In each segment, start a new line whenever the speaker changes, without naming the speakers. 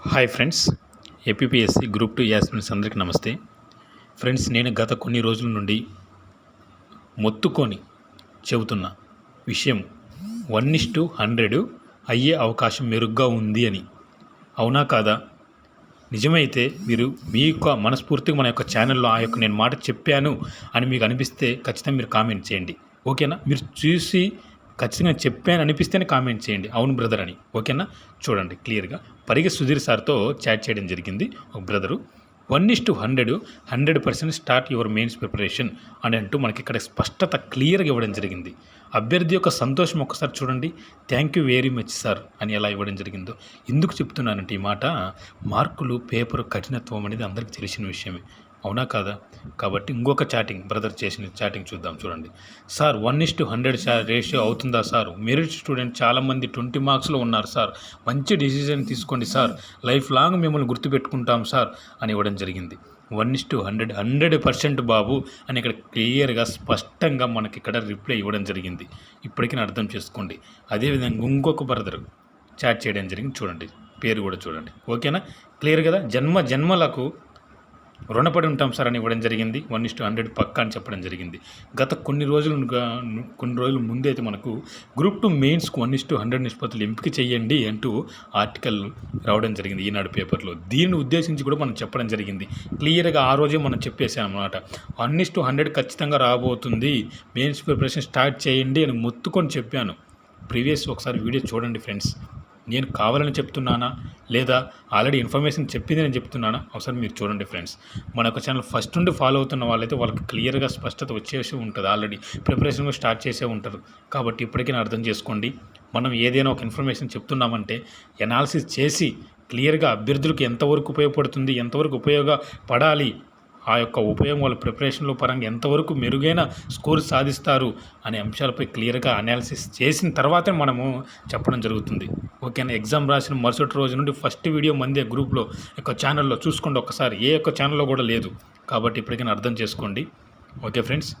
Hi friends APSC group two aspirants అందరికీ నమస్తే. Friends నేను గత కొన్ని రోజుల నుండి మొత్తుకొని చెబుతున్న విషయం వన్ ఇస్ టు హండ్రెడ్ అయ్యే అవకాశం మెరుగ్గా ఉంది అని. అవునా కాదా? నిజమైతే మీరు మీ యొక్క మనస్ఫూర్తిగా మన యొక్క ఛానల్లో ఆ యొక్క నేను మాట చెప్పాను అని మీకు అనిపిస్తే ఖచ్చితంగా మీరు కామెంట్ చేయండి. ఓకేనా? మీరు చూసి ఖచ్చితంగా చెప్పాను అనిపిస్తేనే కామెంట్ చేయండి. అవును బ్రదర్ అని. ఓకేనా చూడండి క్లియర్గా పరిగె సుధీర్ సార్తో చాట్ చేయడం జరిగింది. ఒక brother one is to hundred hundred percent start your mains preparation అని అంటూ మనకి ఇక్కడ స్పష్టత క్లియర్గా ఇవ్వడం జరిగింది. అభ్యర్థి యొక్క సంతోషం ఒక్కసారి చూడండి. Thank you very much sir అని ఎలా ఇవ్వడం జరిగిందో. ఎందుకు చెప్తున్నానంటే ఈ మాట మార్కులు పేపర్ కఠినత్వం అనేది అందరికీ తెలిసిన విషయమే. అవునా కాదా? కాబట్టి ఇంకొక చాటింగ్ బ్రదర్ చేసిన చాటింగ్ చూద్దాం చూడండి. Sir one is to hundred ratio అవుతుందా సార్ మెరిట్ స్టూడెంట్ చాలామంది ట్వంటీ మార్క్స్లో ఉన్నారు సార్ మంచి డిసిజన్ తీసుకోండి సార్ లైఫ్ లాంగ్ మిమ్మల్ని గుర్తుపెట్టుకుంటాం సార్ అని ఇవ్వడం జరిగింది. One is to hundred hundred percent బాబు అని ఇక్కడ క్లియర్గా స్పష్టంగా మనకి ఇక్కడ రిప్లై ఇవ్వడం జరిగింది. ఇప్పటికీ అర్థం చేసుకోండి. అదేవిధంగా ఇంకొక బ్రదర్ చాట్ చేయడం జరిగింది చూడండి. పేరు కూడా చూడండి. ఓకేనా క్లియర్ కదా? జన్మ జన్మలకు రుణపడి ఉంటాం సార్ అని ఇవ్వడం జరిగింది. వన్ ఇస్ టు హండ్రెడ్ పక్కా అని చెప్పడం జరిగింది. గత కొన్ని రోజులుగా కొన్ని రోజుల ముందే అయితే మనకు గ్రూప్ టూ మెయిన్స్కు వన్ ఇస్ టు హండ్రెడ్ నిష్పత్తులు ఎంపిక చేయండి అంటూ ఆర్టికల్ రావడం జరిగింది ఈనాడు పేపర్లో. దీన్ని ఉద్దేశించి కూడా మనం చెప్పడం జరిగింది. క్లియర్గా ఆ రోజే మనం చెప్పేసాం అనమాట వన్ ఇస్ టు హండ్రెడ్ ఖచ్చితంగా రాబోతుంది. మెయిన్స్ ప్రిపరేషన్ స్టార్ట్ చేయండి అని మొత్తుకొని చెప్పాను. ప్రీవియస్ ఒకసారి వీడియో చూడండి ఫ్రెండ్స్. నేను కావాలని చెప్తున్నానా? లేదా ఆల్రెడీ ఇన్ఫర్మేషన్ చెప్పింది నేను చెప్తున్నానా? ఒకసారి మీరు చూడండి ఫ్రెండ్స్. మన యొక్క ఛానల్ ఫస్ట్ నుండి ఫాలో అవుతున్న వాళ్ళైతే వాళ్ళకి క్లియర్గా స్పష్టత వచ్చేసి ఉంటుంది ఆల్రెడీ. ప్రిపరేషన్ స్టార్ట్ చేసే ఉంటారు కాబట్టి ఇప్పటికైనా అర్థం చేసుకోండి. మనం ఏదైనా ఒక ఇన్ఫర్మేషన్ చెప్తున్నామంటే ఎనాలిసిస్ చేసి క్లియర్గా అభ్యర్థులకు ఎంతవరకు ఉపయోగపడుతుంది ఎంతవరకు ఉపయోగపడాలి ఆ యొక్క ఉపయోగం వాళ్ళ ప్రిపరేషన్లో పరంగా ఎంతవరకు మెరుగైన స్కోర్ సాధిస్తారు అనే అంశాలపై క్లియర్గా అనాలిసిస్ చేసిన తర్వాతే మనము చెప్పడం జరుగుతుంది. ఓకేనా? ఎగ్జామ్ రాసిన మరుసటి రోజు నుండి ఫస్ట్ వీడియో మంది గ్రూప్లో యొక్క ఛానల్లో చూసుకోండి. ఒకసారి ఏ యొక్క ఛానల్లో కూడా లేదు. కాబట్టి ఇప్పటికైనా అర్థం చేసుకోండి. Okay friends?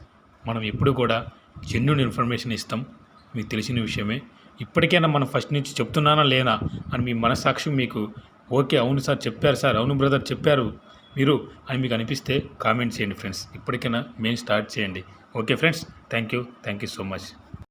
మనం ఎప్పుడు కూడా జెన్యున్ ఇన్ఫర్మేషన్ ఇస్తాం. మీకు తెలిసిన విషయమే. ఇప్పటికైనా మనం ఫస్ట్ నుంచి చెప్తున్నానా లేనా అని మీ మనసాక్షి మీకు ఓకే అవును సార్ చెప్పారు సార్ అవును బ్రదర్ చెప్పారు. మీరు అని మీకు అనిపిస్తే కామెంట్ చేయండి ఫ్రెండ్స్. ఇప్పటికైనా మేము స్టార్ట్ చేయండి. Okay friends thank you. Thank you so much.